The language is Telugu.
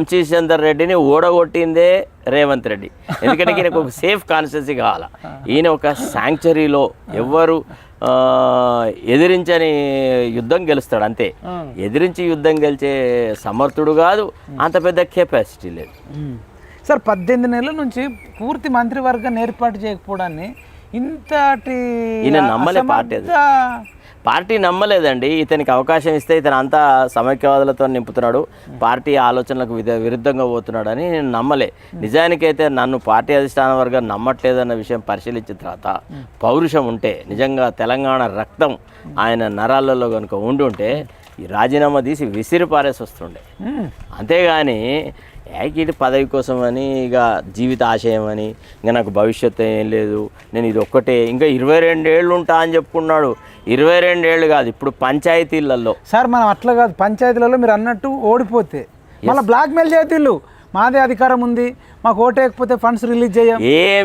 వంశీచందర్ రెడ్డిని ఓడగొట్టిందే రేవంత్ రెడ్డి. ఎందుకంటే ఈయనకు ఒక సేఫ్ కాన్స్టెన్సీ కావాలా. ఈయన ఒక శాంక్చరీలో ఎవ్వరు ఎదిరించని యుద్ధం గెలుస్తాడు అంతే. ఎదిరించి యుద్ధం గెలిచే సమర్థుడు కాదు అంత పెద్ద కెపాసిటీ లేదు. సార్ పద్దెనిమిది నెలల నుంచి పూర్తి మంత్రివర్గాన్ని ఏర్పాటు చేయకపోవడాన్ని ఇంతటి ఈయన నమ్మలే పార్టీ పార్టీ నమ్మలేదండి. ఇతనికి అవకాశం ఇస్తే ఇతను అంతా సమైక్యవాదులతో నింపుతున్నాడు. పార్టీ ఆలోచనలకు విరుద్ధంగా పోతున్నాడు అని నేను నమ్మలే. నిజానికైతే నన్ను పార్టీ అధిష్టాన వర్గం నమ్మట్లేదన్న విషయం పరిశీలించిన తర్వాత పౌరుషం ఉంటే నిజంగా తెలంగాణ రక్తం ఆయన నరాలలో కనుక ఉండి ఉంటే ఈ రాజీనామా తీసి విసిరి పారేసి వస్తుండే. అంతేగాని ఏకీటి పదవి కోసం అని ఇక జీవిత ఆశయం అని ఇంకా నాకు భవిష్యత్తు ఏం లేదు నేను ఇది ఒక్కటే ఇంకా ఇరవై రెండేళ్ళు ఉంటా అని చెప్పుకున్నాడు. ఇరవై రెండేళ్ళు కాదు ఇప్పుడు పంచాయతీలలో సార్ మనం అట్లా కాదు పంచాయతీలలో మీరు అన్నట్టు ఓడిపోతే. మళ్ళీ బ్లాక్ మెయిల్ చేయతీళ్ళు మాదే అధికారం ఉంది మాకు ఓటేయకపోతే ఫండ్స్ రిలీజ్ చేయం. ఏం